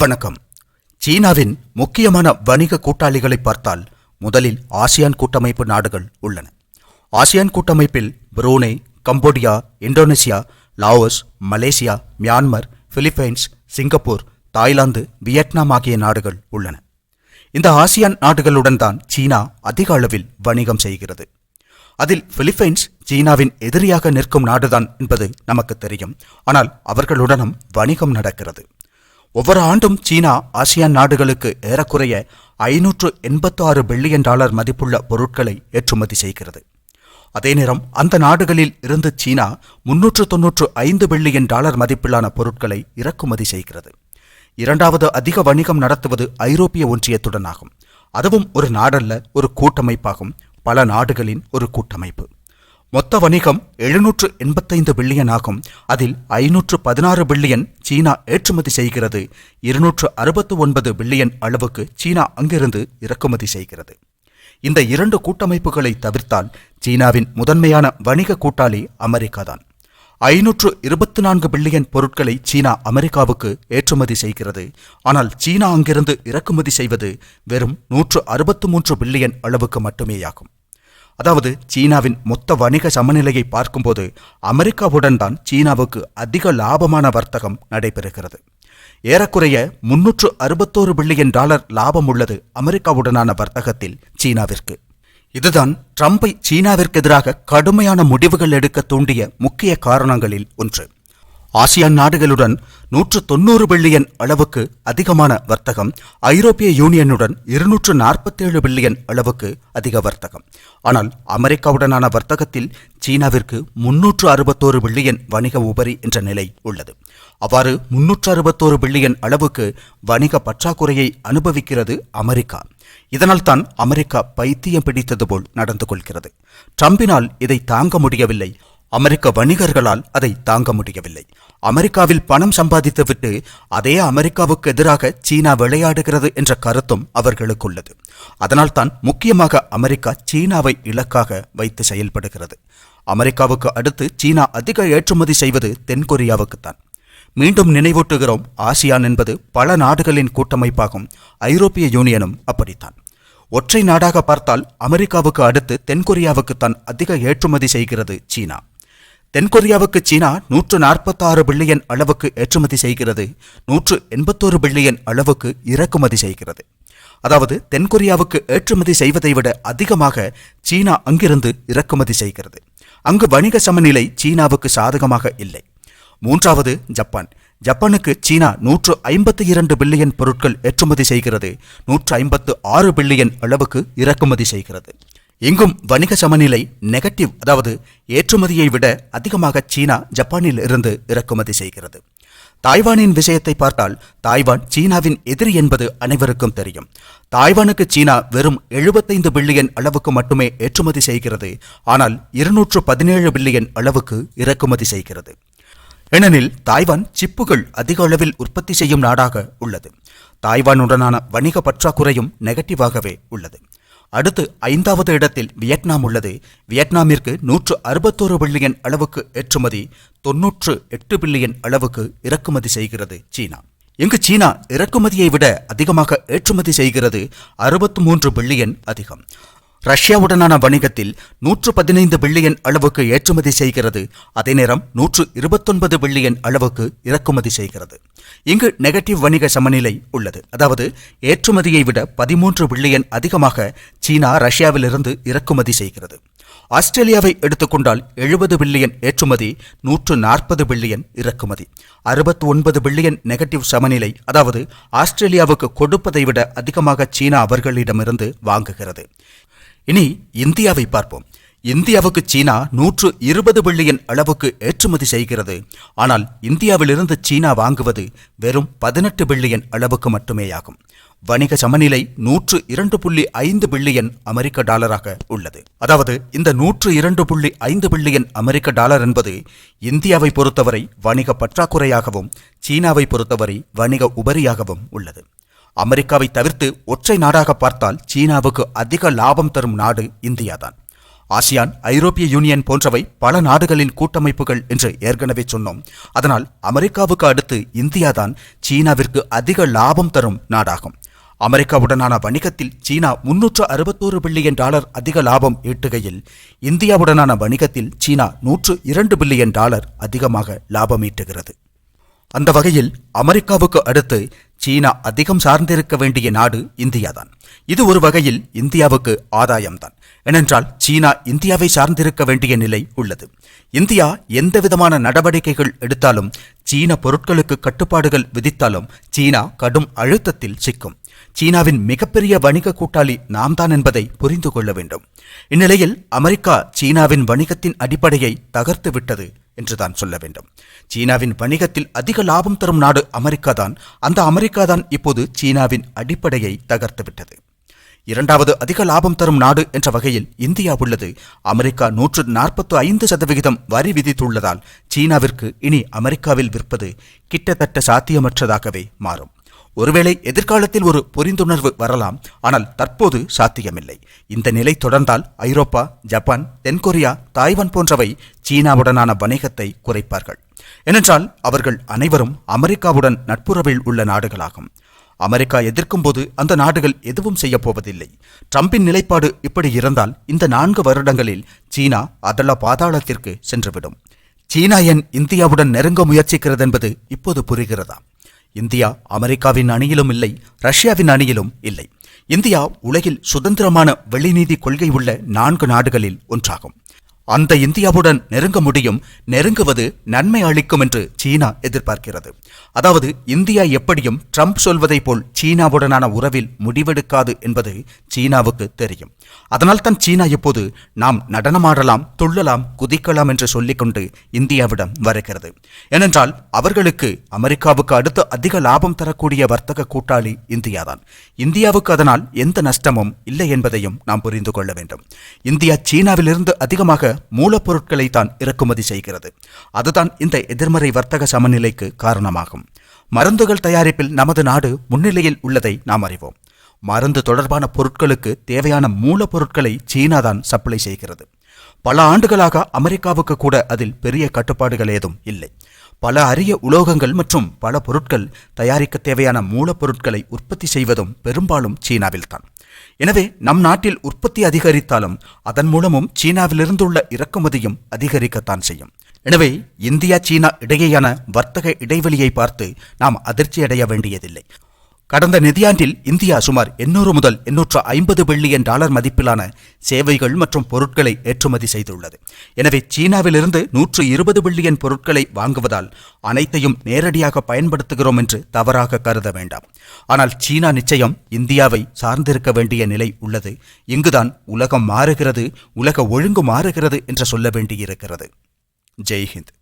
வணக்கம். சீனாவின் முக்கியமான வணிக கூட்டாளிகளை பார்த்தால் முதலில் ஆசியான் கூட்டமைப்பு நாடுகள் உள்ளன. ஆசியான் கூட்டமைப்பில் Brunei Cambodia Indonesia Laos Malaysia Myanmar Philippines Singapore Thailand Vietnam ஆகிய நாடுகள் உள்ளன. இந்த ஆசியான் நாடுகளுடன் தான் சீனா அதிக அளவில் வணிகம் செய்கிறது. அதில் பிலிப்பைன்ஸ் சீனாவின் எதிரியாக நிற்கும் நாடுதான் என்பது நமக்கு தெரியும். ஆனால் அவர்களுடனும் வணிகம் நடக்கிறது. ஒவ்வொரு ஆண்டும் சீனா ஆசியான் நாடுகளுக்கு ஏறக்குறைய ஐநூற்று எண்பத்து ஆறு பில்லியன் டாலர் மதிப்புள்ள பொருட்களை ஏற்றுமதி செய்கிறது. அதே நேரம் அந்த நாடுகளில் இருந்து சீனா முன்னூற்று தொன்னூற்று ஐந்து பில்லியன் டாலர் மதிப்பிலான பொருட்களை இறக்குமதி செய்கிறது. இரண்டாவது அதிக வணிகம் நடத்துவது ஐரோப்பிய ஒன்றியத்துடன் ஆகும் அதுவும் ஒரு நாடல்ல ஒரு கூட்டமைப்பாகும். பல நாடுகளின் ஒரு கூட்டமைப்பு. மொத்த வணிகம் எழுநூற்று எண்பத்தைந்து பில்லியன் ஆகும். அதில் ஐநூற்று பதினாறு பில்லியன் சீனா ஏற்றுமதி செய்கிறது. இருநூற்று அறுபத்து ஒன்பது பில்லியன் அளவுக்கு சீனா அங்கிருந்து இறக்குமதி செய்கிறது. இந்த இரண்டு கூட்டமைப்புகளை தவிர்த்தால் சீனாவின் முதன்மையான வணிக கூட்டாளி அமெரிக்கா தான் ஐநூற்று இருபத்தி நான்கு பில்லியன் பொருட்களை சீனா அமெரிக்காவுக்கு ஏற்றுமதி செய்கிறது. ஆனால் சீனா அங்கிருந்து இறக்குமதி செய்வது வெறும் நூற்று அறுபத்து மூன்று பில்லியன் அளவுக்கு மட்டுமேயாகும். அதாவது சீனாவின் மொத்த வணிக சமநிலையை பார்க்கும்போது அமெரிக்காவுடன் தான் சீனாவுக்கு அதிக லாபமான வர்த்தகம் நடைபெறுகிறது. ஏறக்குறைய முன்னூற்று அறுபத்தோரு பில்லியன் டாலர் லாபம் உள்ளது அமெரிக்காவுடனான வர்த்தகத்தில் சீனாவிற்கு. இதுதான் ட்ரம்பை சீனாவிற்கு எதிராக கடுமையான முடிவுகள் எடுக்க தூண்டிய முக்கிய காரணங்களில் ஒன்று. ஆசியான் நாடுகளுடன் நூற்று தொன்னூறு பில்லியன் அளவுக்கு அதிகமான வர்த்தகம் ஐரோப்பிய யூனியனுடன் இருநூற்று நாற்பத்தேழு பில்லியன் அளவுக்கு அதிக வர்த்தகம். ஆனால் அமெரிக்காவுடனான வர்த்தகத்தில் சீனாவிற்கு முன்னூற்று அறுபத்தோரு பில்லியன் வணிக உபரி என்ற நிலை உள்ளது. அவ்வாறு முன்னூற்று அறுபத்தோரு பில்லியன் அளவுக்கு வணிக பற்றாக்குறையை அனுபவிக்கிறது அமெரிக்கா. இதனால் தான் அமெரிக்கா பைத்தியம் பிடித்தது போல் நடந்து கொள்கிறது. ட்ரம்பினால் இதை தாங்க முடியவில்லை. அமெரிக்க வணிகர்களால் அதை தாங்க முடியவில்லை. அமெரிக்காவில் பணம் சம்பாதித்துவிட்டு அதே அமெரிக்காவுக்கு எதிராக சீனா விளையாடுகிறது என்ற கருத்தும் அவர்களுக்குள்ளது. அதனால்தான் முக்கியமாக அமெரிக்கா சீனாவை இலக்காக வைத்து செயல்படுகிறது. அமெரிக்காவுக்கு அடுத்து சீனா அதிக ஏற்றுமதி செய்வது தென்கொரியாவுக்குத்தான் மீண்டும் நினைவூட்டுகிறோம் ஆசியான் என்பது பல நாடுகளின் கூட்டமைப்பாகும் ஐரோப்பிய யூனியனும் அப்படித்தான். ஒற்றை நாடாக பார்த்தால் அமெரிக்காவுக்கு அடுத்து தென்கொரியாவுக்குத்தான் அதிக ஏற்றுமதி செய்கிறது சீனா. தென்கொரியாவுக்கு சீனா நூற்று நாற்பத்தாறு பில்லியன் அளவுக்கு ஏற்றுமதி செய்கிறது நூற்று எண்பத்தோரு பில்லியன் அளவுக்கு இறக்குமதி செய்கிறது. அதாவது தென்கொரியாவுக்கு ஏற்றுமதி செய்வதை விட அதிகமாக சீனா அங்கிருந்து இறக்குமதி செய்கிறது. அங்கு வணிக சமநிலை சீனாவுக்கு சாதகமாக இல்லை. மூன்றாவது ஜப்பான். ஜப்பானுக்கு சீனா நூற்று ஐம்பத்தி இரண்டு பில்லியன் பொருட்கள் ஏற்றுமதி செய்கிறது நூற்று ஐம்பத்து ஆறு பில்லியன் அளவுக்கு இறக்குமதி செய்கிறது. இங்கும் வணிக சமநிலை நெகட்டிவ் அதாவது ஏற்றுமதியை விட அதிகமாக சீனா ஜப்பானில் இருந்து இறக்குமதி செய்கிறது. தாய்வானின் விஷயத்தை பார்த்தால் தாய்வான் சீனாவின் எதிரி என்பது அனைவருக்கும் தெரியும். தாய்வானுக்கு சீனா வெறும் எழுபத்தைந்து பில்லியன் அளவுக்கு மட்டுமே ஏற்றுமதி செய்கிறது. ஆனால் இருநூற்று பதினேழு பில்லியன் அளவுக்கு இறக்குமதி செய்கிறது. ஏனெனில் தாய்வான் சிப்புகள் அதிக அளவில் உற்பத்தி செய்யும் நாடாக உள்ளது. தாய்வானுடனான வணிக பற்றாக்குறையும் நெகட்டிவாகவே உள்ளது. அடுத்து ஐந்தாவது இடத்தில் வியட்நாம் உள்ளது. வியட்நாமிற்கு நூற்று அறுபத்தோரு பில்லியன் அளவுக்கு ஏற்றுமதி தொன்னூற்று எட்டு பில்லியன் அளவுக்கு இறக்குமதி செய்கிறது சீனா. இங்கு சீனா இறக்குமதியை விட அதிகமாக ஏற்றுமதி செய்கிறது அறுபத்து மூன்று பில்லியன் அதிகம். ரஷ்யாவுடனான வணிகத்தில் நூற்று பதினைந்து பில்லியன் அளவுக்கு ஏற்றுமதி செய்கிறது. அதே நேரம் நூற்று இருபத்தொன்பது பில்லியன் அளவுக்கு இறக்குமதி செய்கிறது. இங்கு நெகட்டிவ் வணிக சமநிலை உள்ளது. அதாவது ஏற்றுமதியை விட பதிமூன்று பில்லியன் அதிகமாக சீனா ரஷ்யாவிலிருந்து இறக்குமதி செய்கிறது. ஆஸ்திரேலியாவை எடுத்துக்கொண்டால் எழுபது பில்லியன் ஏற்றுமதி நூற்று நாற்பது பில்லியன் இறக்குமதி. அறுபத்தி ஒன்பது பில்லியன் நெகட்டிவ் சமநிலை அதாவது ஆஸ்திரேலியாவுக்கு கொடுப்பதை விட அதிகமாக சீனா அவர்களிடமிருந்து வாங்குகிறது. இனி இந்தியாவை பார்ப்போம். இந்தியாவுக்கு சீனா நூற்று இருபது பில்லியன் அளவுக்கு ஏற்றுமதி செய்கிறது. ஆனால் இந்தியாவிலிருந்து சீனா வாங்குவது வெறும் பதினெட்டு பில்லியன் அளவுக்கு மட்டுமேயாகும். வணிக சமநிலை நூற்று இரண்டு புள்ளி ஐந்து பில்லியன் அமெரிக்க டாலராக உள்ளது. அதாவது இந்த நூற்று இரண்டு புள்ளி ஐந்து பில்லியன் அமெரிக்க டாலர் என்பது இந்தியாவை பொறுத்தவரை வணிக பற்றாக்குறையாகவும் சீனாவை பொறுத்தவரை வணிக உபரியாகவும் உள்ளது. அமெரிக்காவை தவிர்த்து ஒற்றை நாடாக பார்த்தால் சீனாவுக்கு அதிக லாபம் தரும் நாடு இந்தியாதான். ஆசியான் ஐரோப்பிய யூனியன் போன்றவை பல நாடுகளின் கூட்டமைப்புகள் என்று ஏற்கனவே சொன்னோம். அதனால் அமெரிக்காவுக்கு அடுத்து இந்தியாதான் சீனாவிற்கு அதிக லாபம் தரும் நாடாகும். அமெரிக்காவுடனான வணிகத்தில் சீனா முன்னூற்று அறுபத்தோரு பில்லியன் டாலர் அதிக லாபம் ஈட்டுகையில் இந்தியாவுடனான வணிகத்தில் சீனா நூற்று இரண்டு பில்லியன் டாலர் அதிகமாக லாபம் ஈட்டுகிறது. அந்த வகையில் அமெரிக்காவுக்கு அடுத்து சீனா அதிகம் சார்ந்திருக்க வேண்டிய நாடு இந்தியாதான். இது ஒரு வகையில் இந்தியாவுக்கு ஆதாயம்தான். ஏனென்றால் சீனா இந்தியாவை சார்ந்திருக்க வேண்டிய நிலை உள்ளது. இந்தியா எந்த விதமான நடவடிக்கைகள் எடுத்தாலும் சீன பொருட்களுக்கு கட்டுப்பாடுகள் விதித்தாலும் சீனா கடும் அழுத்தத்தில் சிக்கும். சீனாவின் மிகப்பெரிய வணிக கூட்டாளி நாம் தான் என்பதை புரிந்து கொள்ள வேண்டும். இந்நிலையில் அமெரிக்கா சீனாவின் வணிகத்தின் அடிப்படையை தகர்த்து விட்டது என்றுதான் சொல்ல வேண்டும். சீனாவின் வணிகத்தில் அதிக லாபம் தரும் நாடு அமெரிக்கா தான் அந்த அமெரிக்கா தான் இப்போது சீனாவின் அடிப்படையை தகர்த்துவிட்டது. இரண்டாவது அதிக லாபம் தரும் நாடு என்ற வகையில் இந்தியா உள்ளது. அமெரிக்கா நூற்று நாற்பத்து ஐந்து சதவிகிதம் வரி விதித்துள்ளதால் சீனாவிற்கு இனி அமெரிக்காவில் விற்பது கிட்டத்தட்ட சாத்தியமற்றதாகவே மாறும். ஒருவேளை எதிர்காலத்தில் ஒரு புரிந்துணர்வு வரலாம் ஆனால் தற்போது சாத்தியமில்லை. இந்த நிலை தொடர்ந்தால் ஐரோப்பா ஜப்பான் தென்கொரியா தாய்வான் போன்றவை சீனாவுடனான வணிகத்தை குறைப்பார்கள். ஏனென்றால் அவர்கள் அனைவரும் அமெரிக்காவுடன் நட்புறவில் உள்ள நாடுகளாகும். அமெரிக்கா எதிர்க்கும் போது அந்த நாடுகள் எதுவும் செய்ய போவதில்லை ட்ரம்பின் நிலைப்பாடு இப்படி இருந்தால் இந்த நான்கு வருடங்களில் சீனா அதள பாதாளத்திற்கு சென்றுவிடும். சீனா என் இந்தியாவுடன் நெருங்க முயற்சிக்கிறது என்பது இப்போது புரிகிறதா? இந்தியா அமெரிக்காவின் அணியிலும் இல்லை ரஷ்யாவின் அணியிலும் இல்லை. இந்தியா உலகில் சுதந்திரமான வெளிநீதி கொள்கை உள்ள நான்கு நாடுகளில் ஒன்றாகும். அந்த இந்தியாவுடன் நெருங்க முடியும் நெருங்குவது நன்மை அளிக்கும் என்று சீனா எதிர்பார்க்கிறது. அதாவது இந்தியா எப்படியும் ட்ரம்ப் சொல்வதைப் போல் சீனாவுடனான உறவில் முடிவெடுக்காது என்பது சீனாவுக்கு தெரியும். அதனால் தான் சீனா இப்போது நாம் நடனமாடலாம் துள்ளலாம் குதிக்கலாம் என்று சொல்லிக்கொண்டு இந்தியாவிடம் வருகிறது. ஏனென்றால் அவர்களுக்கு அமெரிக்காவுக்கு அடுத்து அதிக லாபம் தரக்கூடிய வர்த்தக கூட்டாளி இந்தியாதான். இந்தியாவுக்கு அதனால் எந்த நஷ்டமும் இல்லை என்பதையும் நாம் புரிந்து கொள்ள வேண்டும். இந்தியா சீனாவிலிருந்து அதிகமாக மூலப்பொருட்களை தான் இறக்குமதி செய்கிறது. அதுதான் இந்த எதிர்மறை வர்த்தக சமநிலைக்கு காரணமாகும். மருந்துகள் தயாரிப்பில் நமது நாடு முன்னிலையில் உள்ளதை நாம் அறிவோம். மருந்து தொடர்பான பொருட்களுக்கு தேவையான மூலப்பொருட்களை சீனா தான் சப்ளை செய்கிறது. பல ஆண்டுகளாக அமெரிக்காவுக்கு கூட அதில் பெரிய கட்டுப்பாடுகள் ஏதும் இல்லை. பல அரிய உலோகங்கள் மற்றும் பல பொருட்கள் தயாரிக்க தேவையான மூலப்பொருட்களை உற்பத்தி செய்வதும் பெரும்பாலும் சீனாவில்தான். எனவே நம் நாட்டில் உற்பத்தி அதிகரித்தாலும் அதன் மூலமும் சீனாவிலிருந்துள்ள இறக்குமதியும் அதிகரிக்கத்தான் செய்யும். எனவே இந்தியா சீனா இடையேயான வர்த்தக இடைவெளியை பார்த்து நாம் அதிர்ச்சியடைய வேண்டியதில்லை. கடந்த நிதியாண்டில் இந்தியா சுமார் எண்ணூறு முதல் எண்ணூற்று ஐம்பது பில்லியன் டாலர் மதிப்பிலான சேவைகள் மற்றும் பொருட்களை ஏற்றுமதி செய்துள்ளது. எனவே சீனாவிலிருந்து நூற்று இருபது பில்லியன் பொருட்களை வாங்குவதால் அனைத்தையும் நேரடியாக பயன்படுத்துகிறோம் என்று தவறாக கருத வேண்டாம். ஆனால் சீனா நிச்சயம் இந்தியாவை சார்ந்திருக்க வேண்டிய நிலை உள்ளது. இங்குதான் உலகம் மாறுகிறது உலக ஒழுங்கு மாறுகிறது என்று சொல்ல வேண்டியிருக்கிறது. ஜெய்ஹிந்த்.